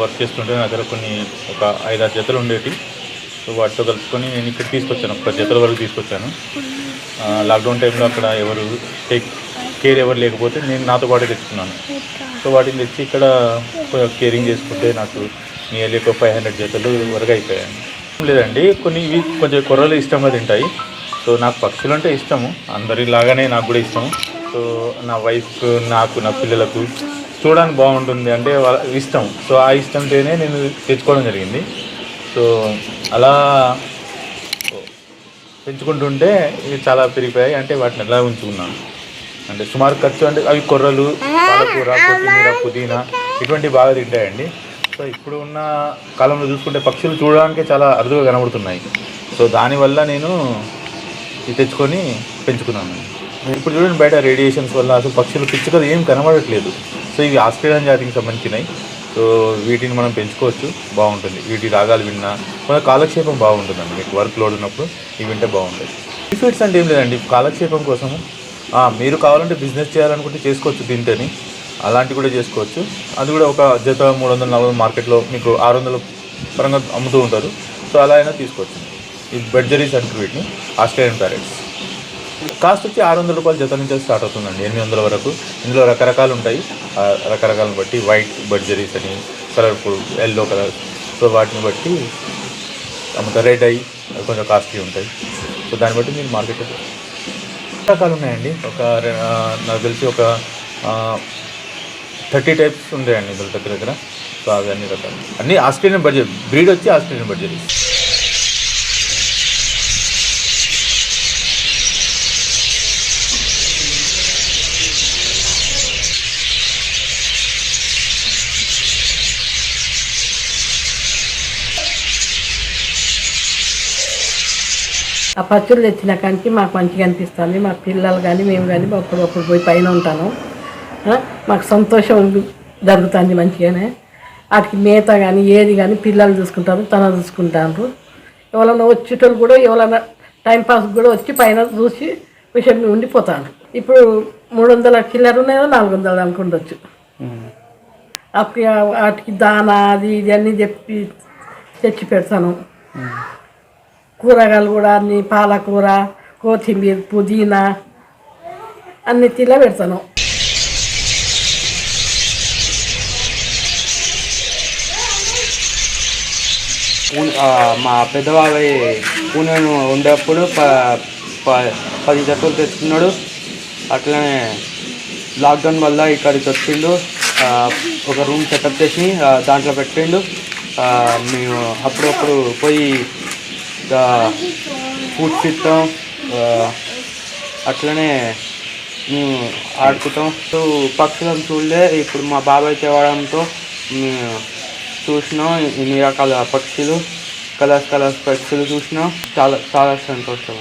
Work చేస్తుంటే నా దగ్గర కొన్ని ఒక ఐదారు జతలు ఉండేవి సో వాటితో కలుపుకొని నేను ఇక్కడ తీసుకొచ్చాను. ఒక జతల వరకు తీసుకొచ్చాను. లాక్డౌన్ టైంలో అక్కడ ఎవరు టేక్ కేర్ ఎవరు లేకపోతే నేను నాతో పాటే తెచ్చుకున్నాను. సో వాటిని తెచ్చి ఇక్కడ కేరింగ్ చేసుకుంటే నాకు నియర్లీ ఒక ఫైవ్ హండ్రెడ్ జతలు వరకు అయిపోయాను లేదండి కొన్ని ఇవి కొంచెం కొర్రలు ఇష్టంగా తింటాయి. సో నాకు పక్షులు అంటే ఇష్టము. అందరిలాగానే నాకు కూడా ఇష్టము. సో నా వైఫ్ నాకు నా పిల్లలకు చూడడానికి బాగుంటుంది అంటే వాళ్ళ ఇష్టం. సో ఆ ఇష్టంతోనే నేను తెచ్చుకోవడం జరిగింది. సో అలా పెంచుకుంటుంటే ఇవి చాలా పెరిగిపోయాయి. అంటే వాటిని ఎలా ఉంచుకున్నాను? అంటే సుమారు ఖర్చు అంటే అవి కొర్రలు పాలకూర కొత్తిమీర పుదీనా ఇటువంటివి బాగా తింటాయండి. సో ఇప్పుడు ఉన్న కాలంలో చూసుకుంటే పక్షులు చూడడానికి చాలా అరుదుగా కనబడుతున్నాయి. సో దానివల్ల నేను ఇది తెచ్చుకొని పెంచుకున్నాను. ఇప్పుడు చూడండి బయట రేడియేషన్స్ వల్ల అసలు పక్షులు పిచ్చుకలు ఏం కనబడట్లేదు. సో ఇవి ఆస్ట్రేలియన్ జాతికి సంబంధించినవి. సో వీటిని మనం పెంచుకోవచ్చు. బాగుంటుంది. వీటి రాగాలు విన్నా కొంత కాలక్షేపం బాగుంటుందండి. మీకు వర్క్ లోడ్ ఉన్నప్పుడు ఇవి వింటే బాగుంటుంది. బెనిఫిట్స్ అంటే ఏం లేదండి. కాలక్షేపం కోసము మీరు కావాలంటే బిజినెస్ చేయాలనుకుంటే చేసుకోవచ్చు దీంతోని. అలాంటివి కూడా చేసుకోవచ్చు. అది కూడా ఒక జత మూడు వందల నాలుగు వందల మార్కెట్లో మీకు ఆరు వందల పరంగా అమ్ముతూ ఉంటారు. సో అలా అయినా తీసుకోవచ్చు. ఇది బెడ్జరీస్ అంటారు వీటిని. Australian parrots. కాస్ట్ వచ్చి ఆరు వందల రూపాయల జత నుంచి స్టార్ట్ అవుతుందండి ఎనిమిది వందల వరకు. ఇందులో రకరకాలు ఉంటాయి. రకరకాలను బట్టి వైట్ బడ్జరీస్ అని కలర్ఫుల్ ఎల్లో కలర్. సో వాటిని బట్టి అమ్ముతారు రెడ్ అయ్యి కొంచెం కాస్ట్లీ ఉంటాయి. సో దాన్ని బట్టి మీరు మార్కెట్ రకాలు ఉన్నాయండి. ఒక రె- నాకు తెలిసి ఒక థర్టీ టైప్స్ ఉంటాయండి ఇందులో దగ్గర దగ్గర. సో అవి అన్ని రకాలు. అన్ని ఆస్ట్రేలియన్ బడ్జెట్ బ్రీడ్ వచ్చి ఆస్ట్రేలియన్ బడ్జెట్. ఆ పచ్చులు తెచ్చిన కానికి మాకు మంచిగా అనిపిస్తుంది. మా పిల్లలు కానీ మేము కానీ అప్పుడప్పుడు పోయి పైన ఉంటాను మాకు సంతోషం జరుగుతుంది మంచిగానే. వాటికి మేత కానీ ఏది కానీ పిల్లలు చూసుకుంటారు తన చూసుకుంటారు ఎవరైనా వచ్చేటోళ్ళు కూడా ఎవరైనా టైంపాస్ కూడా వచ్చి పైన చూసి విషయం ఉండిపోతాను ఇప్పుడు మూడు వందల చిల్లర ఉన్నాయో నాలుగు వందలు అనుకుండొచ్చు అప్పుడు వాటికి దానా అది ఇది అన్నీ చెప్పి తెచ్చి పెడతాను. కూరగాయలు కూడా అన్ని పాలకూర కొత్తిమీర పుదీనా అన్ని తిలా పెడతాను. మా పెద్దబాబాయ్ పూణెను ఉండేప్పుడు ప ప- పది జతలు తెచ్చుకున్నాడు. అట్లనే లాక్డౌన్ వల్ల ఇక్కడికి వచ్చిండు. ఒక రూమ్ సెటప్ చేసి దాంట్లో పెట్టిండు. మేము అప్పుడప్పుడు పోయి ఫుడ్ తింటాం అట్లనే మేము ఆడుకుంటాం. సో పక్షులను చూడలే ఇప్పుడు మా బాబాయ్ తేవడంతో మేము చూసినాం. ఇన్ని రకాల పక్షులు కలర్స్ కలర్స్ పక్షులు చూసినాం. చాలా చాలా సంతోషం